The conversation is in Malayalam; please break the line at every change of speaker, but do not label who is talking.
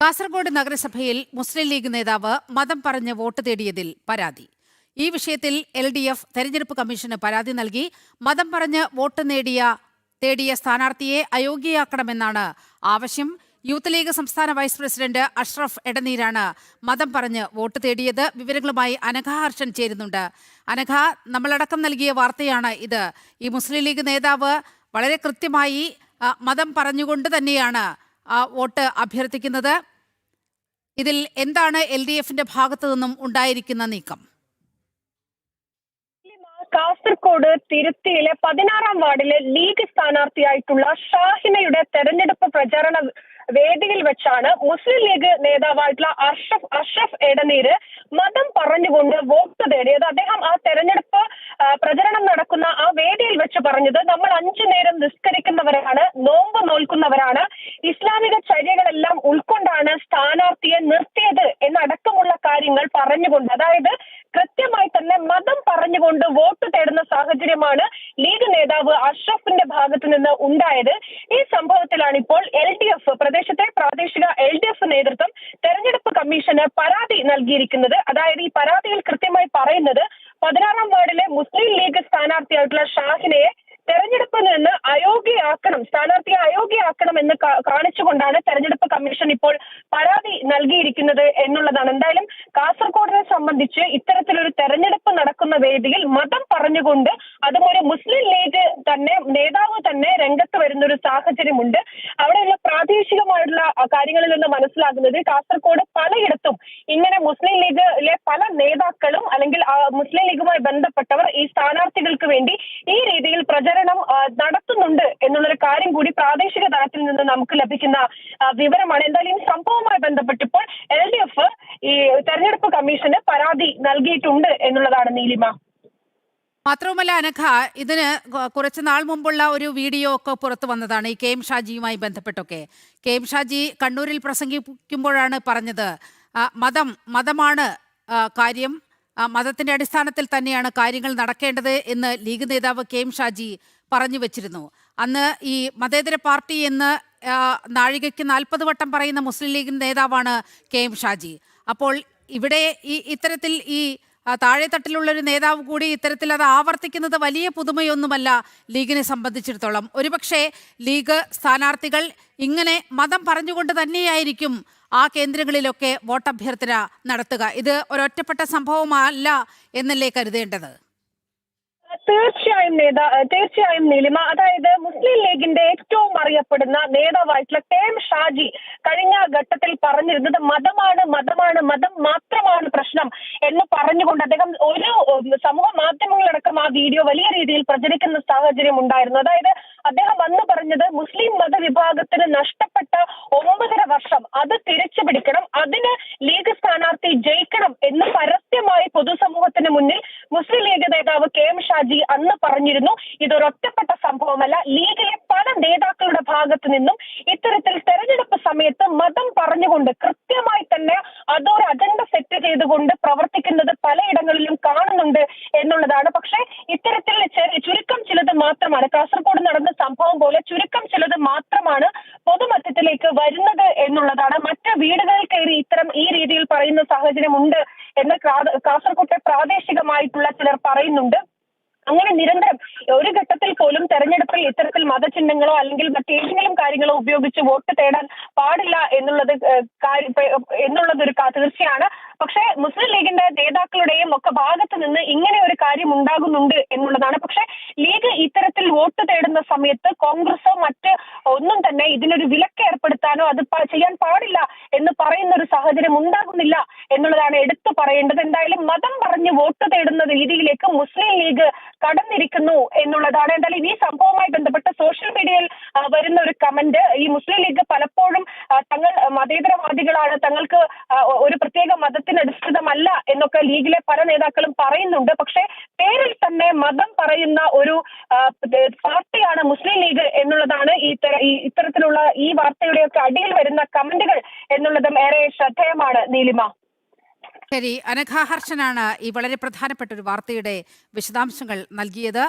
കാസർഗോഡ് നഗരസഭയിൽ മുസ്ലിം ലീഗ് നേതാവ് മതം പറഞ്ഞ് വോട്ട് തേടിയതിൽ പരാതി. ഈ വിഷയത്തിൽ എൽ ഡി എഫ് തെരഞ്ഞെടുപ്പ് കമ്മീഷന് പരാതി നൽകി മതം പറഞ്ഞ് വോട്ട് നേടിയ തേടിയ സ്ഥാനാർത്ഥിയെ അയോഗ്യയാക്കണമെന്നാണ് ആവശ്യം. യൂത്ത് ലീഗ് സംസ്ഥാന വൈസ് പ്രസിഡന്റ് അഷ്റഫ് എടനീരാണ് മതം പറഞ്ഞ് വോട്ട് തേടിയത്. വിവരങ്ങളുമായി അനഘ ഹർഷൻ ചേരുന്നുണ്ട്. അനഘ നമ്മളടക്കം നൽകിയ വാർത്തയാണ് ഇത്. ഈ മുസ്ലിം ലീഗ് നേതാവ് വളരെ കൃത്യമായി മതം പറഞ്ഞുകൊണ്ട് തന്നെയാണ് വോട്ട് അഭ്യർത്ഥിക്കുന്നത്. ഇതിൽ എന്താണ് എൽ ഡി എഫിന്റെ ഭാഗത്തു നിന്നും ഉണ്ടായിരിക്കുന്ന നീക്കം?
കാസർകോട് തിരുത്തിയിലെ പതിനാറാം വാർഡിലെ ലീഗ് സ്ഥാനാർത്ഥിയായിട്ടുള്ള ഷാഹിനയുടെ തെരഞ്ഞെടുപ്പ് പ്രചാരണ വേദിയിൽ വെച്ചാണ് മുസ്ലിം ലീഗ് നേതാവായിട്ടുള്ള അർഷഫ് അഷ്റഫ് എടനീര് മതം പറഞ്ഞുകൊണ്ട് വോട്ട് തേടിയത്. അദ്ദേഹം ആ തെരഞ്ഞെടുപ്പ് പ്രചരണം നടക്കുന്ന ആ വേദിയിൽ വെച്ച് പറഞ്ഞത് നമ്മൾ അഞ്ചു നേരം നിസ്കരിക്കുന്നവരാണ് നോമ്പ് നോൽക്കുന്നവരാണ് അതായത് കൃത്യമായി തന്നെ മതം പറഞ്ഞുകൊണ്ട് വോട്ട് തേടുന്ന സാഹചര്യമാണ് ലീഗ് നേതാവ് അഷ്റഫിന്റെ ഭാഗത്ത് നിന്ന് ഉണ്ടായത്. ഈ സംഭവത്തിലാണ് ഇപ്പോൾ എൽ ഡി എഫ് പ്രദേശത്തെ പ്രാദേശിക എൽ ഡി എഫ് നേതൃത്വം തെരഞ്ഞെടുപ്പ് കമ്മീഷന് പരാതി നൽകിയിരിക്കുന്നത്. അതായത് ഈ പരാതിയിൽ കൃത്യമായി പറയുന്നത് പതിനാറാം വാർഡിലെ മുസ്ലിം ലീഗ് സ്ഥാനാർത്ഥിയായിട്ടുള്ള ഷാഹിനയെ തെരഞ്ഞെടുപ്പിൽ നിന്ന് അയോഗ്യയാക്കണം സ്ഥാനാർത്ഥിയെ അയോഗ്യയാക്കണം എന്ന് കാ- കാണിച്ചുകൊണ്ടാണ് തെരഞ്ഞെടുപ്പ് കമ്മീഷൻ ഇപ്പോൾ പരാതി നൽകിയിരിക്കുന്നത് എന്നുള്ളതാണ്. എന്തായാലും കാസർഗോഡിനെ സംബന്ധിച്ച് ഇത്തരത്തിലൊരു തെരഞ്ഞെടുപ്പ് നടക്കുന്ന വേദിയിൽ മതം പറഞ്ഞുകൊണ്ട് അതും ഒരു മുസ്ലിം ലീഗ് തന്നെ നേതാവ് തന്നെ രംഗത്ത് വരുന്ന ഒരു സാഹചര്യമുണ്ട്. അവിടെയുള്ള പ്രാദേശികമായിട്ടുള്ള കാര്യങ്ങളിൽ നിന്ന് മനസ്സിലാകുന്നത് കാസർഗോഡ് പലയിടത്തും ഇങ്ങനെ മുസ്ലിം ലീഗിലെ പല നേതാക്കളും അല്ലെങ്കിൽ മുസ്ലിം ലീഗുമായി ബന്ധപ്പെട്ടവർ ഈ സ്ഥാനാർത്ഥികൾക്ക് വേണ്ടി ഈ രീതിയിൽ പ്രചരണം നടത്തുന്നുണ്ട് എന്നുള്ളൊരു കാര്യം കൂടി പ്രാദേശിക തലത്തിൽ നിന്ന് നമുക്ക് ലഭിക്കുന്ന വിവരമാണ്. എന്തായാലും ഈ സംഭവവുമായി ബന്ധപ്പെട്ടിപ്പോൾ എൽ ഡി എഫ് ഈ തെരഞ്ഞെടുപ്പ് കമ്മീഷന് പരാതി നൽകിയിട്ടുണ്ട് എന്നുള്ളതാണ് നീലിമ.
മാത്രവുമല്ല അനഘ ഇതിന് കുറച്ച് നാൾ മുമ്പുള്ള ഒരു വീഡിയോ ഒക്കെ പുറത്തു വന്നതാണ് ഈ കെ എം ഷാജിയുമായി ബന്ധപ്പെട്ടൊക്കെ. കെ എം ഷാജി കണ്ണൂരിൽ പ്രസംഗിക്കുമ്പോഴാണ് പറഞ്ഞത് മതം മതമാണ് കാര്യം. മതത്തിന്റെ അടിസ്ഥാനത്തിൽ തന്നെയാണ് കാര്യങ്ങൾ നടക്കേണ്ടത് എന്ന് ലീഗ് നേതാവ് കെ എം ഷാജി പറഞ്ഞു വെച്ചിരുന്നു. അന്ന് ഈ മതേതര പാർട്ടി എന്ന് നാഴികയ്ക്ക് നാൽപ്പത് വട്ടം പറയുന്ന മുസ്ലിം ലീഗ് നേതാവാണ് കെ എം ഷാജി. അപ്പോൾ ഇവിടെ ഈ ഇത്തരത്തിൽ ഈ താഴെത്തട്ടിലുള്ള ഒരു നേതാവ് കൂടി ഇത്തരത്തിൽ അത് ആവർത്തിക്കുന്നത് വലിയ പുതുമയൊന്നുമല്ല ലീഗിനെ സംബന്ധിച്ചിടത്തോളം. ഒരുപക്ഷെ ലീഗ് സ്ഥാനാർത്ഥികൾ ഇങ്ങനെ മതം പറഞ്ഞുകൊണ്ട് തന്നെയായിരിക്കും ആ കേന്ദ്രങ്ങളിലൊക്കെ വോട്ടഭ്യർത്ഥന നടത്തുക. ഇത് ഒരൊറ്റപ്പെട്ട സംഭവമല്ല എന്നല്ലേ കരുതേണ്ടത്?
തീർച്ചയായും നേതാ തീർച്ചയായും നീലിമ. അതായത് മുസ്ലിം ലീഗിന്റെ ഏറ്റവും അറിയപ്പെടുന്ന നേതാവായിട്ടുള്ള കെ എം ഷാജി കഴിഞ്ഞ ഘട്ടത്തിൽ പറഞ്ഞിരുന്നത് മതമാണ് മതമാണ് മതം മാത്രമാണ് പ്രശ്നം എന്ന് പറഞ്ഞുകൊണ്ട് അദ്ദേഹം ഒരു സമൂഹ മാധ്യമങ്ങളടക്കം ആ വീഡിയോ വലിയ രീതിയിൽ പ്രചരിക്കുന്ന സാഹചര്യം ഉണ്ടായിരുന്നു. അതായത് അദ്ദേഹം അന്ന് പറഞ്ഞത് മുസ്ലിം മതവിഭാഗത്തിന് നഷ്ടപ്പെട്ട ഒമ്പതര വർഷം അത് തിരിച്ചു പിടിക്കണം. അതിന് ലീഗ് സ്ഥാനാർത്ഥി ജയിക്കണം എന്ന് പരസ്യമായി പൊതുസമൂഹത്തിന് മുന്നിൽ മുസ്ലിം ലീഗ് നേതാവ് കെ എം ഷാജി അന്ന് പറഞ്ഞിരുന്നു. ഇതൊരൊറ്റപ്പെട്ട സംഭവമല്ല. ലീഗിലെ പല നേതാക്കളുടെ ഭാഗത്തു നിന്നും ഇത്തരത്തിൽ തെരഞ്ഞെടുപ്പ് സമയത്ത് മതം പറഞ്ഞുകൊണ്ട് കൃത്യമായി തന്നെ അതൊരു അജണ്ട സെറ്റ് ചെയ്തുകൊണ്ട് പ്രവർത്തിക്കുന്നത് പലയിടങ്ങളിലും കാണുന്നുണ്ട് എന്നുള്ളതാണ്. പക്ഷേ ഇത്തരത്തിൽ ചുരുക്കം ചിലത് മാത്രമാണ്. കാസർഗോഡ് നടന്ന സംഭവം പോലെ ചുരുക്കം ചിലത് മാത്രമാണ് പൊതുമധ്യത്തിലേക്ക് വരുന്നത് എന്നുള്ളതാണ്. മറ്റ് വീടുകളിൽ കയറി ഇത്തരം ഈ രീതിയിൽ പറയുന്ന സാഹചര്യം ഉണ്ട് എന്ന് കാസർകോട്ടെ പ്രാദേശികമായിട്ടുള്ള ചിലർ പറയുന്നുണ്ട്. അങ്ങനെ നിരന്തരം ഒരു ഘട്ടത്തിൽ പോലും തെരഞ്ഞെടുപ്പിൽ ഇത്തരത്തിൽ മതചിഹ്നങ്ങളോ അല്ലെങ്കിൽ മറ്റേതെങ്കിലും കാര്യങ്ങളോ ഉപയോഗിച്ച് വോട്ട് തേടാൻ പാടില്ല എന്നുള്ളത് എന്നുള്ളത് ഒരു തീർച്ചയാണ്. പക്ഷേ മുസ്ലിം ലീഗിന്റെ നേതാക്കളുടെയും ഒക്കെ ഭാഗത്ത് നിന്ന് ഇങ്ങനെ ഒരു കാര്യം ഉണ്ടാകുന്നുണ്ട് എന്നുള്ളതാണ്. പക്ഷെ ലീഗ് ഇത്തരത്തിൽ വോട്ട് തേടുന്ന സമയത്ത് കോൺഗ്രസോ മറ്റ് ഒന്നും തന്നെ ഇതിനൊരു വിലക്ക് ഏർപ്പെടുത്താനോ അത് ചെയ്യാൻ പാടില്ല എന്ന് പറയുന്ന ഒരു സാഹചര്യം ഉണ്ടാകുന്നില്ല. എന്നുള്ളതാണ് എടുത്തു പറയേണ്ടത്. എന്തായാലും മതം പറഞ്ഞ് വോട്ട് തേടുന്ന രീതിയിലേക്ക് മുസ്ലിം ലീഗ് കടന്നിരിക്കുന്നു എന്നുള്ളതാണ്. എന്തായാലും ഈ സംഭവവുമായി ബന്ധപ്പെട്ട് സോഷ്യൽ മീഡിയയിൽ വരുന്ന ഒരു കമന്റ് ഈ മുസ്ലിം ലീഗ് പലപ്പോഴും തങ്ങൾ മതേതരവാദികളാണ് തങ്ങൾക്ക് ഒരു പ്രത്യേക മതത്തിനടിസ്ഥിതമല്ല എന്നൊക്കെ ലീഗിലെ പല നേതാക്കളും പറയുന്നുണ്ട്. പക്ഷേ പേരിൽ തന്നെ മതം പറയുന്ന ഒരു പാർട്ടിയാണ് മുസ്ലിം ലീഗ് എന്നുള്ളതാണ് ഈ തര- ഈ ഇത്തരത്തിലുള്ള ഈ വാർത്തയുടെയൊക്കെ അടിയിൽ വരുന്ന കമന്റുകൾ എന്നുള്ളതും ഏറെ ശ്രദ്ധേയമാണ്. നീലിമ.
ശരി അനഘ ഹർഷനാണ് ഈ വളരെ പ്രധാനപ്പെട്ട ഒരു വാർത്തയുടെ വിശദാംശങ്ങൾ നൽകിയത്.